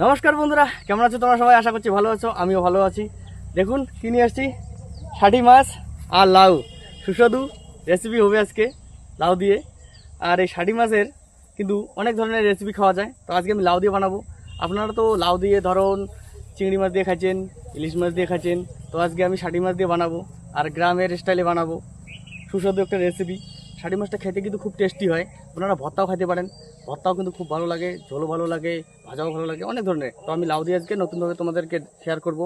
নমস্কার বন্ধুরা, কেমন আছো তোমরা সবাই? আশা করছি ভালো আছো, আমিও ভালো আছি। দেখুন, কি নিয়ে আসছি ষাটি মাছ আর লাউ। সুস্বাদু রেসিপি হবে আজকে লাউ দিয়ে। আর এই ষাটি মাছের কিন্তু অনেক ধরনের রেসিপি খাওয়া যায়। তো আজকে আমি লাউ দিয়ে বানাবো। আপনারা তো লাউ দিয়ে ধরুন, চিংড়ি মাছ দিয়ে খাচ্ছেন ইলিশ মাছ দিয়ে খাচ্ছেন তো আজকে আমি ষাটি মাছ দিয়ে বানাবো আর গ্রামের স্টাইলে বানাবো। সুস্বাদু একটা রেসিপি ষাটি মাছটা খেতে কিন্তু খুব টেস্টি হয়। আপনারা ভর্তাও খেতে পারেন। ভর্তাও কিন্তু খুব ভালো লাগে, ঝোলও ভালো লাগে, ভাজাও ভালো লাগে, অনেক ধরনের। তো আমি লাউ দিয়ে আজকে নতুনভাবে তোমাদেরকে শেয়ার করব।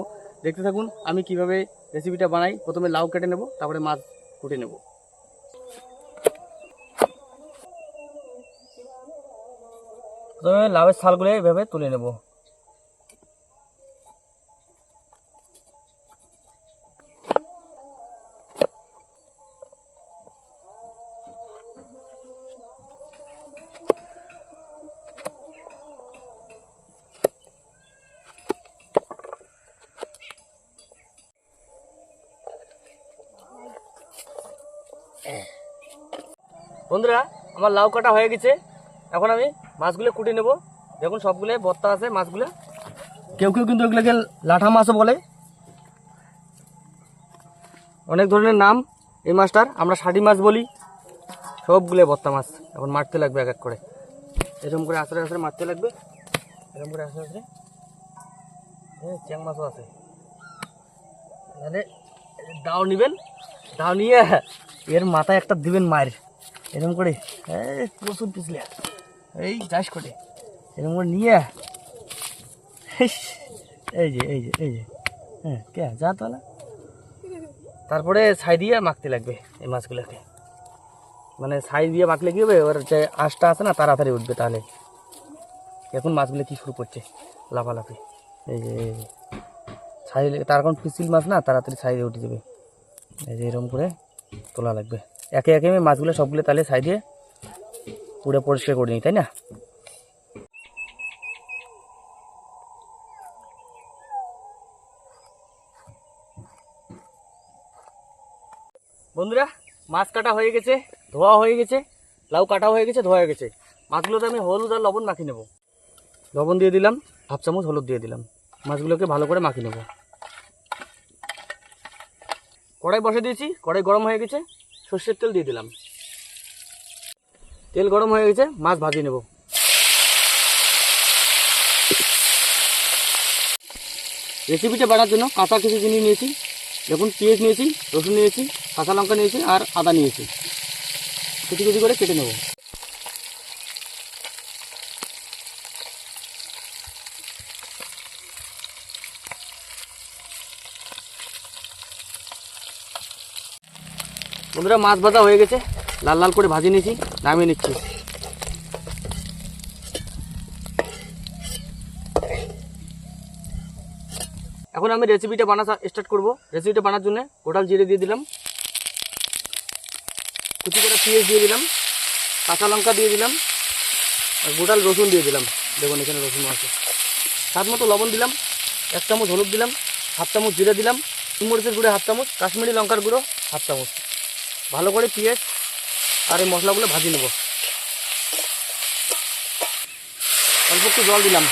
দেখতে থাকুন, আমি কীভাবে রেসিপিটা বানাই। প্রথমে লাউ কেটে নেব, তারপরে মাছ কুটে নেব। প্রথমে লাউয়ের ছালগুলো এইভাবে তুলে নেব। বন্ধুরা, আমার লাউ কাটা হয়ে গেছে। এখন আমি মাছগুলো কুটে নেব। দেখুন, সবগুলো বত্তা আছে, মাছগুলো। কেউ কেউ কিন্তু এগুলোকে লাঠা মাছও বলে। অনেক ধরনের নাম এই মাছটার। আমরা ষাটি মাছ বলি। সবগুলো বত্তা মাছ। এখন মারতে লাগবে এক এক করে। এরকম করে আছড়ে আছড়ে মারতে লাগবে। এরকম করে আছড়ে আছড়ে। হ্যাঁ চ্যাং মাছও আছে। তাহলে দাও নেবেন। দাও নিয়ে এর মাথায় একটা দিবেন মায়ের। এরকম করে প্রচুর পিছলে, এই চাষ করে এরকম করে নিয়ে এই যে এই যে এই যে হ্যাঁ কে, যা তাহলে তারপরে ছাই দিয়ে মাখতে লাগবে এই মাছগুলোকে। মানে ছাই দিয়ে মাখলে কি হবে? ওর যে আঁশটা আছে না, তাড়াতাড়ি উঠবে তাহলে। এখন মাছগুলো কি শুরু করছে? লাফালাফি। এই যে এই যে। ছাই তার এখন পিসিল মাছ না, তাড়াতাড়ি ছাই দিয়ে উঠে যাবে। এই যে এরকম করে তোলা লাগবে। একে একে আমি মাছগুলো সবগুলো তাহলে দিয়ে পুরো পরিষ্কার করে নিই, তাই না? বন্ধুরা, মাছ কাটা হয়ে গেছে, ধোয়া হয়ে গেছে, লাউ কাটা হয়ে গেছে, ধোয়া হয়ে গেছে। মাছগুলোতে আমি হলুদ আর লবণ মাখিয়ে নেব। লবণ দিয়ে দিলাম, হাফ চামচ হলুদ দিয়ে দিলাম। মাছগুলোকে ভালো করে মাখিয়ে নেব। কড়াই বসে দিয়েছি, কড়াই গরম হয়ে গেছে। সর্ষের তেল দিয়ে দিলাম। তেল গরম হয়ে গেছে, মাছ ভাজিয়ে নেব। রেসিপিটা বাড়ার জন্য কাঁচা কিছু জিনিস নিয়েছি, দেখুন, পেঁয়াজ নিয়েছি, রসুন নিয়েছি, কাঁচা লঙ্কা নিয়েছি আর আদা নিয়েছি। কুচি কুচি করে কেটে নেব। বন্ধুরা, মাছ ভাজা হয়ে গেছে। লাল লাল করে ভাজি নিয়েছি, নামিয়ে নিচ্ছি। এখন আমি রেসিপিটা বানা স্টার্ট করব। রেসিপিটা বানার জন্য গোটাল জিরে দিয়ে দিলাম। কুচি করে পেঁয়াজ দিয়ে দিলাম। কাঁচা লঙ্কা দিয়ে দিলাম। আর গোটাল রসুন দিয়ে দিলাম। দেখুন, এখানে রসুন আছে। স্বাদ মতো লবণ দিলাম। এক চামচ হলুদ দিলাম। হাফ চামচ জিরে দিলাম। মরিচের গুঁড়ো হাফ চামচ, কাশ্মীরি লঙ্কার গুঁড়ো হাফ চামচ। ভালো করে পেঁয়াজ আর এই মশলাগুলো ভাজি নেব। অল্প একটু জল দিলাম।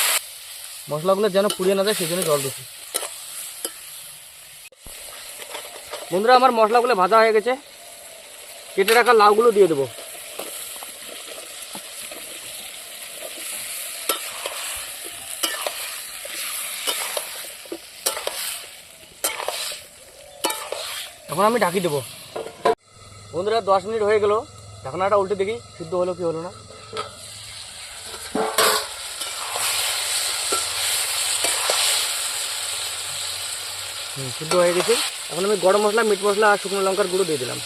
মশলাগুলো যেন পুড়িয়ে না যায়, সেই জন্য জল দিচ্ছি। বন্ধুরা, আমার মশলাগুলো ভাজা হয়ে গেছে। কেটে রাখা লাউগুলো দিয়ে দেবো। এখন আমি ঢাকি দেবো। বন্ধুরা দশ মিনিট হয়ে গেল। ঢাকনাটা উল্টে দেখি, সিদ্ধ হলো কি হলো না। সিদ্ধ হয়ে গেছে। এখন আমি গরম মশলা, মিট মশলা আর শুকনো লঙ্কার গুঁড়ো দিয়ে দিলাম।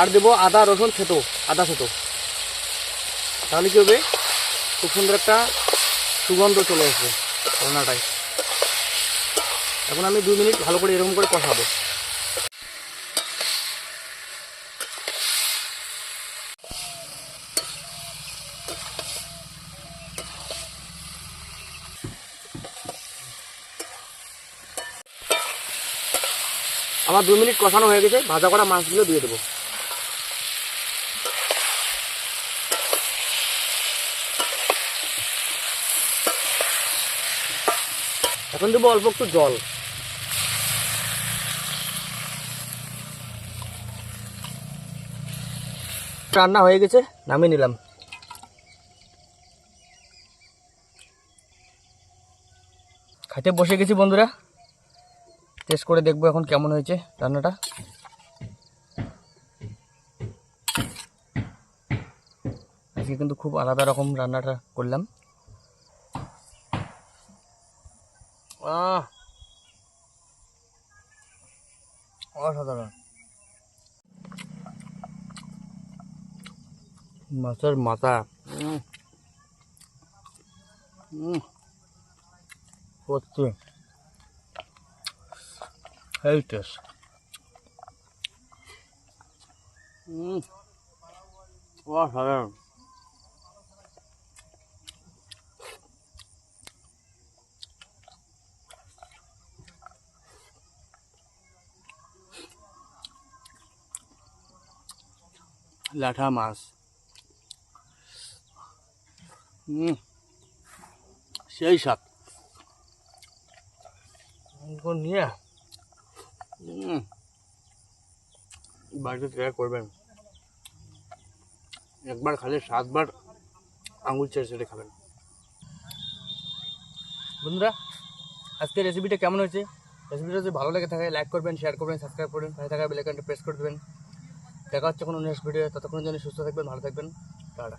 আর দেবো আদা, রসুন, থেতো, আদা থেতো। তাহলে কী হবে? খুব সুন্দর একটা সুগন্ধ চলে আসবে। রান্নাটায় এখন আমি দুই মিনিট ভালো করে এরকম করে কষাবো। আমার দু মিনিট কষানো হয়ে গেছে, ভাজা করা মাছগুলো দিয়ে দেবো। এখন দেবো অল্প একটু জল। রান্না হয়ে গেছে, নামিয়ে নিলাম। খাইতে বসে গেছি বন্ধুরা। টেস্ট করে দেখব এখন কেমন হয়েছে রান্নাটা। আজকে কিন্তু খুব আলাদা রকম রান্নাটা করলাম। অসাধারণ। মাছের মাথা। উম। এই টেস্ট অসাধারণ লাঠা মাছ সেই এগুলো নিয়ে বাড়িতে ট্রাই করবেন। একবার খালে সাতবার আঙুল চেড়ে চেড়ে খাবেন। বন্ধুরা, আজকের রেসিপিটা কেমন হয়েছে? রেসিপিটা যদি ভালো লেগে থাকে লাইক করবেন শেয়ার করবেন সাবস্ক্রাইব করবেন, পাশে থাকা বেলাইকনটা প্রেস করে দেবেন। দেখা হচ্ছে কোনো নেক্সট ভিডিও ততক্ষণ জন্য সুস্থ থাকবেন, ভালো থাকবেন। টাটা।